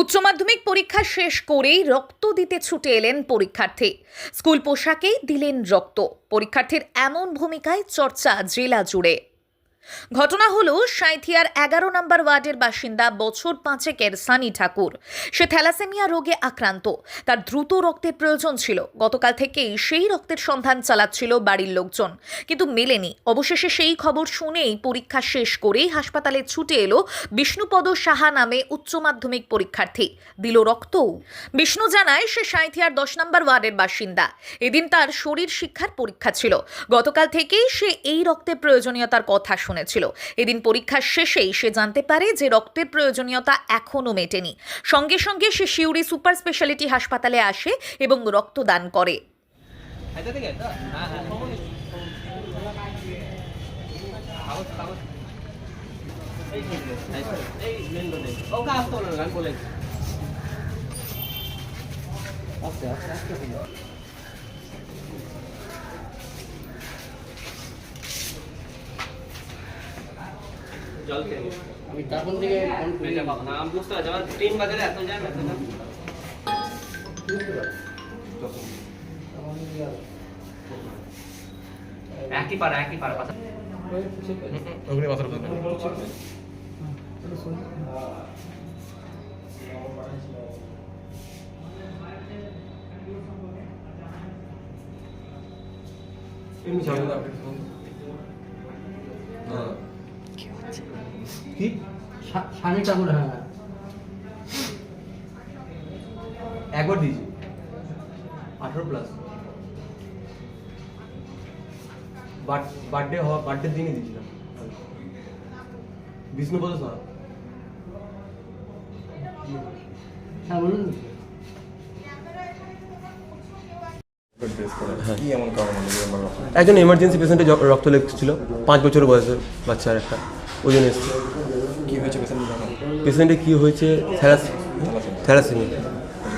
উচ্চ মাধ্যমিক পরীক্ষা শেষ করেই রক্ত দিতে ছুটে এলেন পরীক্ষার্থী। স্কুল পোশাকেই দিলেন রক্ত। পরীক্ষার্থীর এমন ভূমিকায় চর্চা জেলা জুড়ে। ঘটনা হলো সাঁইথিয়ার এগারো নম্বর ওয়ার্ডের বাসিন্দা বছর পাঁচেকের সানি ঠাকুর। সে থ্যালাসেমিয়া রোগে আক্রান্ত। তার দ্রুত রক্তের প্রয়োজন ছিল। গতকাল থেকেই সেই রক্তের সন্ধান চালাচ্ছিল বাড়ির লোকজন। কিন্তু মেলেনি। অবশেষে সেই খবর শুনেই পরীক্ষা শেষ করেই হাসপাতালে ছুটে এলো বিষ্ণুপদ সাহা নামে উচ্চ মাধ্যমিক পরীক্ষার্থী। দিল রক্তও। বিষ্ণু জানায়, সে সাঁইথিয়ার দশ নম্বর ওয়ার্ডের বাসিন্দা। এদিন তার শরীর শিক্ষার পরীক্ষা ছিল। গতকাল থেকেই সে এই রক্তের প্রয়োজনীয়তার কথা শুনেছিল। এদিন পরীক্ষার শেষেই সে জানতে পারে যে রক্তের প্রয়োজনীয়তা এখনও মেটেনি। সঙ্গে সঙ্গে সে শিউরি সুপার স্পেশালিটি হাসপাতালে আসে এবং রক্তদান করে হ্যাঁ হ্যাঁ কাগজ কাগজ এই এই মেন রোডে ওকে আসতে বলো না, আমি বলে দিচ্ছি। আস্তে আস্তে আস্তে হলো। জল খেয়ে। আমি তখন থেকে ফোন করি। বাবা, না, আমি বুঝতে পারছি? আমার তিন বাজারে এত জ্যাম এত জ্যাম। একই পাড়া একই পাড়া পাশা। মাথার উপর এমনি চালু আপনি কি? সানি ঠাকুর হ্যাঁ। একবার দিয়েছি। আঠারো প্লাস বার্থডে হওয়া বার্থডে দিনই দিয়েছিলাম। বিষ্ণুপদ হ্যাঁ বলুন। একজন এমার্জেন্সি পেশেন্টে রক্ত লেগেছিল পাঁচ বছর বয়সের বাচ্চার একটা। ওই জন্য এসছে। কি হয়েছে পেশেন্ট জানো পেশেন্টে কি হয়েছে?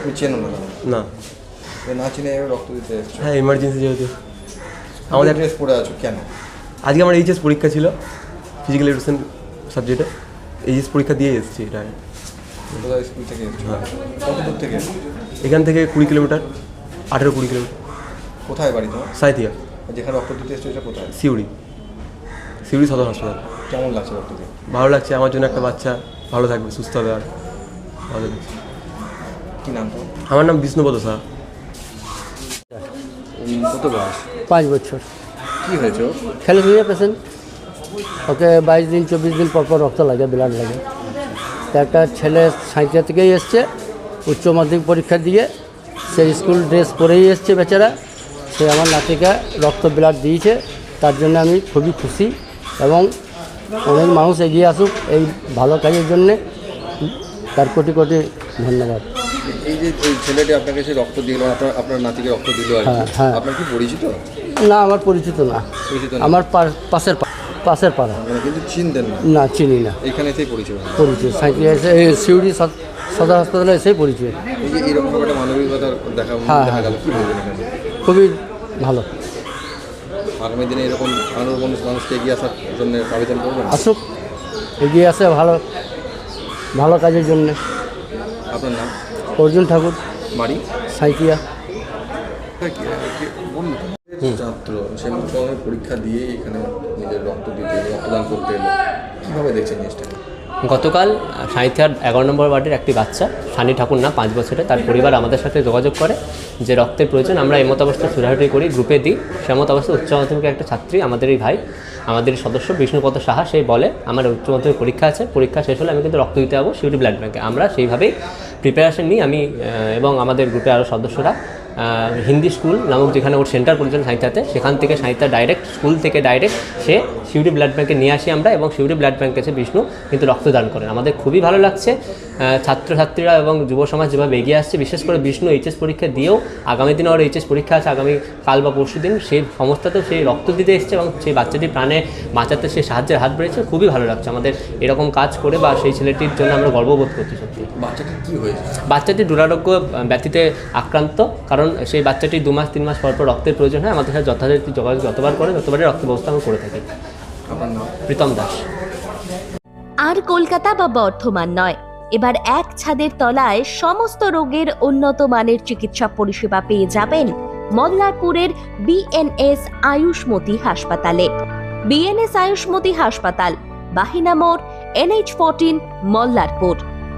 তুমি চেনো না না। এ না চিনে রক্ত দিতে এসছো। হ্যাঁ এমার্জেন্সি যেহেতু। আমাদের ড্রেস পরে আছো কেন? আজকে আমার এইচএস পরীক্ষা ছিল ফিজিক্যাল এডুকেশন সাবজেক্টে এইচএস পরীক্ষা দিয়ে এসেছি এটা স্কুল থেকে হ্যাঁ। দূর থেকে? এখান থেকে কুড়ি কিলোমিটার আঠেরো কুড়ি কিলোমিটার। কোথায় বাড়ি তোমার? সাইথিয়া। যেখানে রক্ত দিতে এসছো কোথায়? সিউড়ি। সিউড়ি সদর হাসপাতাল। কেমন লাগছে ভালো লাগছে আমার জন্য একটা বাচ্চা ভালো থাকবে সুস্থ হবে আর। ভালো লাগছে। কি নাম আমার নাম বিষ্ণুপদ সাহা। কত বয়স? পাঁচ বছর। কি হয়েছে? Thalassaemia patient. ওকে বাইশ দিন চব্বিশ দিন পর পর রক্ত লাগে ব্লাড লাগে। তা একটা ছেলে সাঁইতিয়া থেকেই এসছে উচ্চ মাধ্যমিক পরীক্ষা দিয়ে সে স্কুল ড্রেস পরেই এসছে বেচারা। সে আমার নাতিকে রক্ত ব্লাড দিয়েছে তার জন্য আমি খুবই খুশি এবং অনেক মানুষ এগিয়ে আসুক এই ভালো কাজের জন্যে। তার কোটি কোটি ধন্যবাদ। এই যে এই ছেলেটি আপনাকে সে রক্ত দিল আপনার আপনার নাতিকে রক্ত দিল আর হ্যাঁ, হ্যাঁ। আপনার কি পরিচিত? না আমার পরিচিত না। আমার পাশের পাশের পাড়া। কিন্তু চিনতেন না। না চিনি না। পরিচয়। হলো। পরিচয় সাঁইতিয়া এসে সিউড়ি সদ- সদর হাসপাতালে এসেই পরিচয়। এই যে এরকম একটা মানবিকতার দেখা হ্যাঁ, এখানে? খুবই ভালো। আগামী দিনে এরকম মানুষ মানুষ মানুষকে এগিয়ে আসার জন্য আবেদন করবেন? আসুক এগিয়ে আসে ভালো ভালো কাজের জন্যে। আপনার নাম? অর্জুন ঠাকুর। বাড়ি? সাইকিয়া। ছাত্র সে পরীক্ষা দিয়ে এখানে নিজের রক্ত দিতে রক্তদান করতে এলো। কীভাবে দেখছেন জিনিসটা? গতকাল সাঁইথিয়ার এগারো নম্বর ওয়ার্ডের একটি বাচ্চা, সানি ঠাকুর না পাঁচ বছরে তার পরিবার আমাদের সাথে যোগাযোগ করে যে রক্তের প্রয়োজন, আমরা এমত অবস্থায় ছুটাছুটি করি গ্রুপে দিই। সেমত অবস্থায় উচ্চ মাধ্যমিকের একটা ছাত্রী, আমাদের এই ভাই, আমাদের সদস্য বিষ্ণুপদ সাহা সেই বলে, আমার উচ্চ মাধ্যমিক পরীক্ষা আছে, পরীক্ষা শেষ হলে আমি কিন্তু রক্ত দিতে যাব সিউটি ব্লাড ব্যাঙ্কে। আমরা সেইভাবেই প্রিপারেশন নিই, আমি এবং আমাদের গ্রুপে আরও সদস্যরা হিন্দি স্কুল নামক যেখানে ওর সেন্টার পরিচালনা সাঁইতাতে সেখান থেকে সাঁইতা ডাইরেক্ট স্কুল থেকে ডাইরেক্ট সে শিউরি ব্লাড ব্যাঙ্কে নিয়ে আসি আমরা এবং শিউরি ব্লাড ব্যাঙ্কে এসে বিষ্ণু কিন্তু রক্তদান করেন। আমাদের খুবই ভালো লাগছে। ছাত্রছাত্রীরা এবং যুব সমাজ যেভাবে এগিয়ে আসছে বিশেষ করে বিষ্ণু এইচএস পরীক্ষা দিয়েও আগামী দিনে ওর এইচএস পরীক্ষা আছে আগামী কাল বা পরশু দিন সেই সমস্যাতেও সেই রক্ত দিতে এসছে এবং সেই বাচ্চাটির প্রাণে বাঁচাতে সে সাহায্যের হাত বেড়েছে। খুবই ভালো লাগছে। আমাদের এরকম কাজ করে বা সেই ছেলেটির জন্য আমরা গর্ববোধ করছি সত্যি। বাচ্চাটির কি হয়েছে? বাচ্চাটি দুরারোগ্য ব্যথিতে আক্রান্ত। কারণ সেই বাচ্চাটি দু মাস তিন মাস পর পর রক্তের প্রয়োজন হয় আমাদের সাথে যথাযথ যোগাযোগ যতবার করে ততবারই রক্ত ব্যবস্থা আমরা করে থাকি। প্রীতম দাস। আর কলকাতা বা বর্ধমান নয়। এবার এক ছাদের তলায় সমস্ত রোগের উন্নত মানের চিকিৎসা পরিষেবা পেয়ে যাবেন মল্লারপুরের বিএনএস আয়ুষ্মতি হাসপাতালে। বিএনএস আয়ুষ্মতি হাসপাতাল বাহিনা মোড় NH fourteen Mallarpur.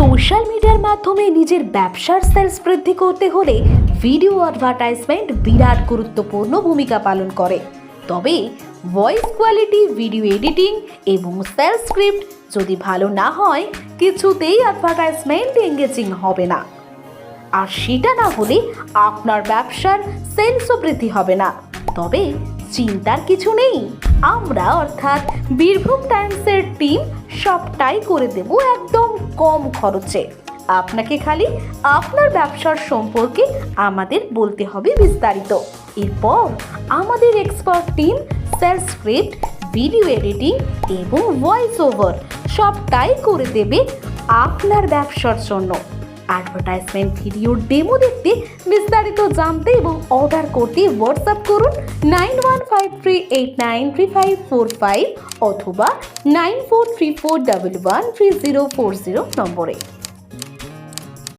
Social মিডিয়ার মাধ্যমে নিজের ব্যবসার সেলস বৃদ্ধি করতে হলে ভিডিও অ্যাডভার্টাইজমেন্ট বিরাট গুরুত্বপূর্ণ ভূমিকা পালন করে। তবে ভয়েস কোয়ালিটি, ভিডিও এডিটিং এবং সেলস স্ক্রিপ্ট যদি ভালো না হয়, কিছুতেই অ্যাডভার্টাইজমেন্ট এঙ্গেজিং হবে না। আর সেটা না হলে আপনার ব্যবসার সেলসও বৃদ্ধি হবে না। তবে চিন্তার কিছু নেই। আমরা অর্থাৎ বীরভূম টাইমসের টিম সবটাই করে দেব একদম কম খরচে। আপনাকে খালি আপনার ব্যবসার সম্পর্কে আমাদের বলতে হবে বিস্তারিত। এরপর আমাদের expert team sales script video editing এবং ভয়েস ওভার সবটাই করে দেবে আপনার ব্যবসার জন্য। অ্যাডভার্টাইজমেন্ট ভিডিওর ডেমো দেখতে বিস্তারিত জানতে এবং অর্ডার করতে হোয়াটসঅ্যাপ করুন nine one five three eight nine three five four five অথবা nine four three four double one three zero four zero নম্বরে।